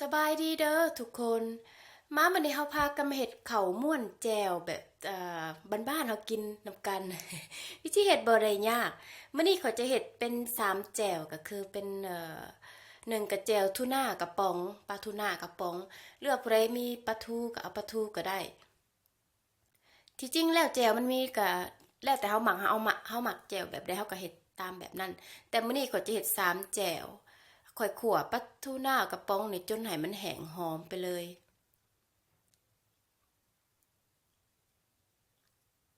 สบายดีเด้อทุกคนมาวันนี้เฮาพากันมาเฮ็ดข้าม่วนแจวแบบเอ่อบ้านๆเฮากินนำกัน วิธีเฮ็ดบ่ได้ยากมื้อนี้เขาจะเฮ็ดเป็นสามแจวก็คือเป็นเอ่อหนึ่งกระแจวทูน่ากระป๋องปลาทูน่ากระป๋อง เลือกผู้ใดมีปลาทูก็เอาปลาทูก็ได้ ที่จริงแล้วแจวมันมีก็แล้วแต่เฮาหมักเฮาเอาหมักเฮาหมักแจวแบบใดเฮาก็เฮ็ดตามแบบนั้น แต่มื้อนี้ก็จะเฮ็ดสามแจว ข่อยขั่วปลาทูน่ากระป๋องนี่จนให้มันแห้งหอมไปเลย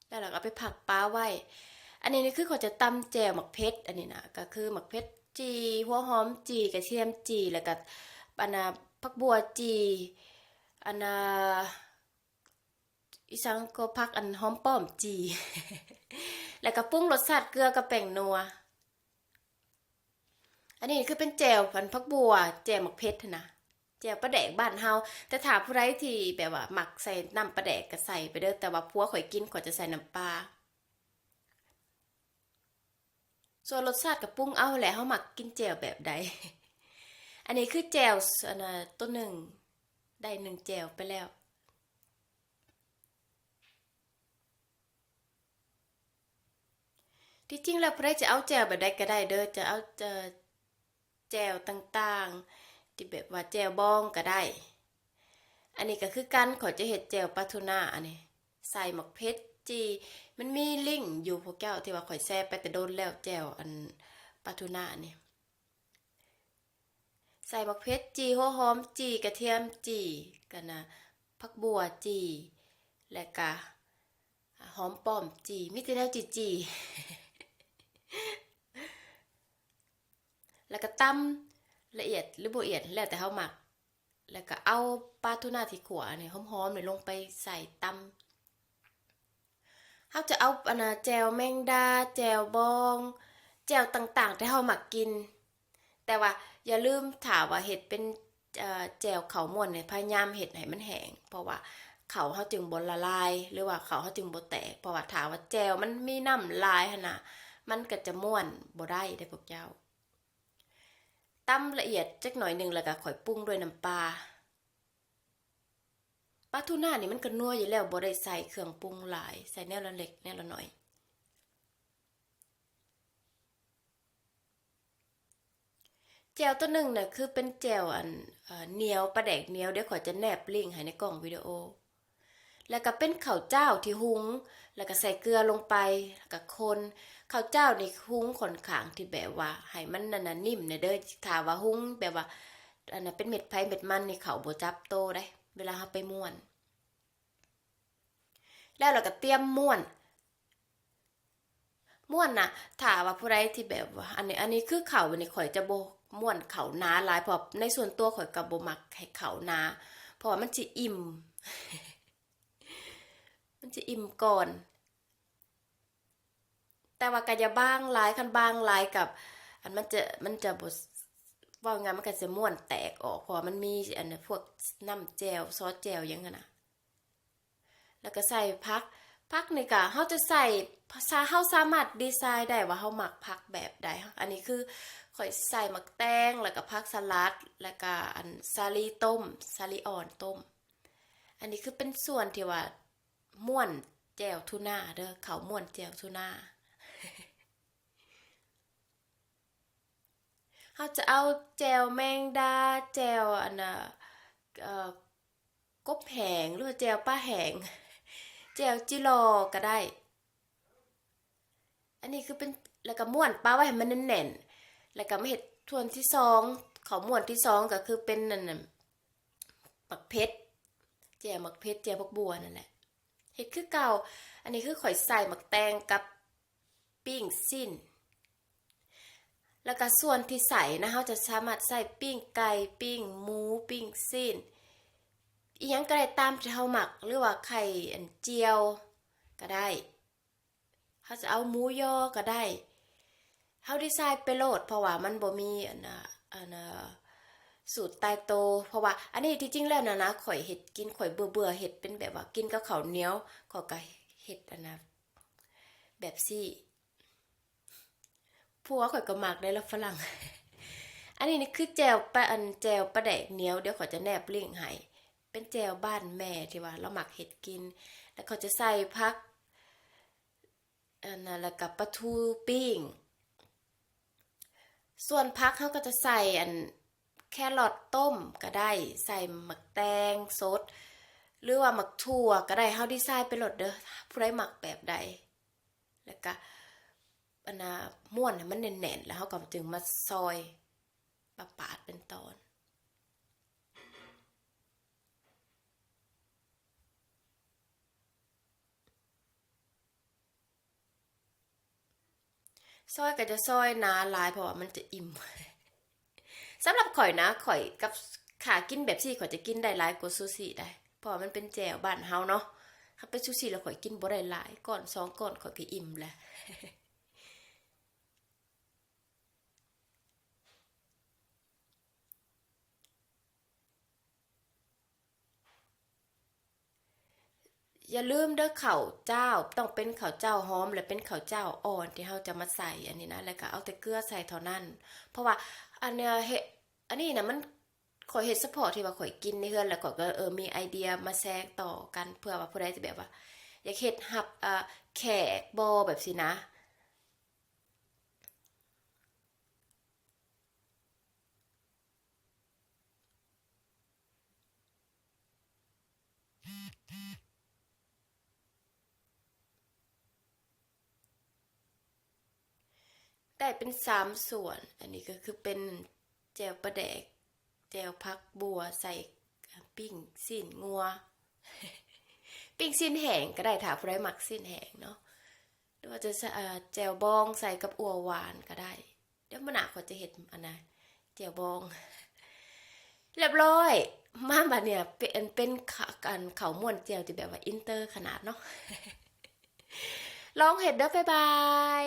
แล้วเราก็ไปผักปลาไว้ อันนี้นี่คือเขาจะตำแจ่วหมักเพชรอันนี้นะก็คือหมักเพชรจี หัวหอมจีกระเทียมจีแล้วก็อันน่ะผักบัวจีอันน่ะอีสังก็ผักอันหอมป้อมจี แล้วก็ปรุงรสชาติเกลือกับแป้งนัว อันนี้คือเป็นแจ่วพันพักบัว แจ่วหมักเพชรนะแจ่วปลาแดกบ้านเฮาแต่ถ้าผู้ใดที่แบบว่าหมักใส่น้ำปลาแดกก็ใส่ไปเด้อแต่ว่าผัวข่อยกินข่อยจะใส่น้ำปลาส่วนรสชาติกับปรุงเอาแหละเฮาหมักกินแจ่วแบบใด อันนี้คือแจ่วอันน่ะตัวหนึ่งได้หนึ่งแจ่วไปแล้ว ที่จริงแล้วผู้ใดจะเอาแจ่วแบบใดก็ได้เด้อจะเอาเอ่อ แจวต่างๆ ที่แบบว่าแจวบองก็ได้ อันนี้ก็คือกันขอจะเห็ดแจวปลาทูน่าอันนี้ใส่หมกเพชรจีมันมีลิงอยู่พวกเจ้าที่ว่าข่อยแซ่ไปแต่โดนแล้วแจวอันปลาทูน่านี่ใส่หมกเพชรจีหัวหอมจีกระเทียมจีกันนะผักบัวจีและก็หอมป้อมจีมิตรแนวจีจี แล้วก็ตำละเอียดหรือบ่ละเอียดแล้วแต่เฮาหมัก แล้วก็เอาปลาทูน่าที่ขัวนี่หอมๆนี่ลงไปใส่ตำเฮาจะเอาอันน่ะแจวแมงดา แจวบอง แจวต่างๆ ที่เฮาหมักกิน แต่ว่าอย่าลืมถามว่าเห็ดเป็นแจวเขาม่วนเนี่ยพยายามเห็ดให้มันแห้งเพราะว่าเขาเฮาจึงบ่ละลาย หรือว่าเขาเฮาจึงบ่แตกเพราะว่าถามว่าแจวมันมีน้ำลายหั่นน่ะมันก็จะม่วนบ่ได้เด้พวกเจ้า ตำละเอียดจักหน่อยหนึ่งแล้วก็ข่อยปรุงด้วยน้ำปลาปลาทูน่านี่มันก็นัวอยู่แล้วบ่ได้ใส่เครื่องปรุงหลาย ใส่แนวละเล็กแนวละหน้อย แจวตัวหนึ่งน่ะคือเป็นแจวอันเอเหนียวปลาแดกเหนียวเดี๋ยวขอยจะแนบลิงก์ให้ในกล่องวิดีโอ แล้วก็เป็นข้าวเจ้าที่หุง แล้วก็ใส่เกลือลงไปแล้วก็คนข้าวเจ้านี่หุงค่อนขางที่แบบว่าให้มันนั่นนิ่มเนี่ยเด้อถ้าว่าหุงแบบว่าอันนั้นเป็นเม็ดไผ่เม็ดมันนี่เขาโบจับโตได้ เวลาเฮาไปม่วน แล้วเราก็เตรียมม่วนม่วนน่ะถ้าว่าผู้ใดที่แบบว่าอันนี้อันนี้คือเขาอันนี้ข่อยจะโบม่วนเขานาหลายเพราะในส่วนตัวข่อยก็บ่มักให้เขานาเพราะว่ามันสิอิ่ม มันจะอิ่มก่อน แต่ว่าก็อย่าบางหลายคันบางหลายกับ อันมันจะมันจะบว่าไงมันก็จะม่วนแตกออกพราะว่ามันมีอันพวกน้ำแจวซอสแจวอยังนั้นนะแล้วก็ใส่พักพักนี่ก็เฮาจะใส่ภาษาเฮาสามารถดีไซน์ได้ว่าเฮาหมักผักแบบใดอันนี้คือข่อยใส่หมักแตงแล้วก็ผักสลัด แล้วก็อันซาลีต้มซาลีอ่อนต้ม อันนี้คือเป็นส่วนที่ว่า ม่วนแจวทูน่าเด้อเขาม่วนแจวทูน่าเขาจะเอาแจวแมงดาแจวอันน่ะกบแหงหรือว่าแจวป้าแหงแจวจิโรก็ได้ อันนี้คือเป็นแล้วก็ม่วนป้าไว้ให้มันแน่นๆแล้วก็มาเห็ดทวนที่สองเขาม่วนที่สองก็คือเป็นนั่นน่ะปักเพชรแจวหมักเพชรแจวพักบัวนั่นแหละ เห็ดคือเก่า อันนี้คือข่อยใส่หมักแตงกับปิ้งสิ้น แล้วก็ส่วนที่ใส่นะเราจะสามารถใส่ปิ้งไก่ปิ้งหมูปิ้งสิ้นอีหยังก็ได้ตามที่เราหมักหรือว่าไข่อันเจียวก็ได้เขาจะเอาหมูยอก็ได้เขาดีไซน์ไปโหลดเพราะว่ามันบ่มีอันน่ะอันน่ะ สูตรตายโต เพราะว่า อันนี้ที่จริงแล้วนะนะข่อยเห็ดกินข่อยเบื่อเบื่อเห็ดเป็นแบบว่ากินกับข้าวเหนียวข่อยก็เห็ดอันนะแบบซี่ผัวข่อยก็มักได้แล้วฝรั่ง อันนี้นี่คือแจวปลาอันแจวปลาแดกเหนียวเดี๋ยวเขาจะแนบลิงก์ให้เป็นแจวบ้านแม่ที่ว่า เราหมักเห็ดกิน แล้วเขาจะใส่พักอันนั้นแล้วกับปลาทูปิ้งส่วนพักเขาก็จะใส่อัน แครอทต้มก็ได้ ใส่หมักแตงสด หรือว่าหมักถั่วก็ได้เฮาดีไซน์ไปหลดเด้อผู้ใดหมักแบบใด แล้วก็อันน่ะม่วนให้มันแน่นๆ แล้วเฮาก็จึงมาซอยปาปาดเป็นตอนซอยก็จะซอยหนาหลายเพราะว่ามันจะอิ่ม สำหรับข่อยนะข่อยกับขากินแบบซี่ข่อยจะกินได้หลายกว่าซูชิได้เพราะว่ามันเป็นแจ่วบ้านเฮาเนาะถ้าเป็นซูชิแล้วข่อยกินบ่ได้หลายก่อนสองก่อนข่อยก็อิ่มแล้วอย่าลืมเด้อข้าวเจ้าต้องเป็นข้าวเจ้าหอมและเป็นข้าวเจ้าอ่อนที่เราจะมาใส่อันนี้นะแล้วก็เอาแต่เกลือใส่เท่านั้น เพราะว่าอันเนี้ยเฮ อันนี้นะมันข่อยเฮ็ดซัพพอร์ตที่ว่าข่อยกินในเฮือนแล้วก็เออมีไอเดียมาแชร์ต่อกันเพื่อว่าผู้ใดจะแบบว่า อยากเฮ็ดฮับอ่าแขกบ่แบบสินะได้เป็นสามส่วน อันนี้ก็คือเป็น แจวปลาแดก แจวพักบัวใส่ปิ้งสิ้นงัว ปิ้งสิ้นแหงก็ได้ถ้าผู้ใดมักสิ้นแหงเนาะหรือว่าจะใส่เอ่อแจวบองใส่กับอัวหวานก็ได้ เดี๋ยวมนาเขาจะเห็ดอันนะแจวบอง เรียบร้อยมาบัดเนี่ยเป็นเป็นขากันเขาม่วนแจวที่แบบว่าอินเตอร์ขนาดเนาะลองเห็ดเด้อบ๊ายบาย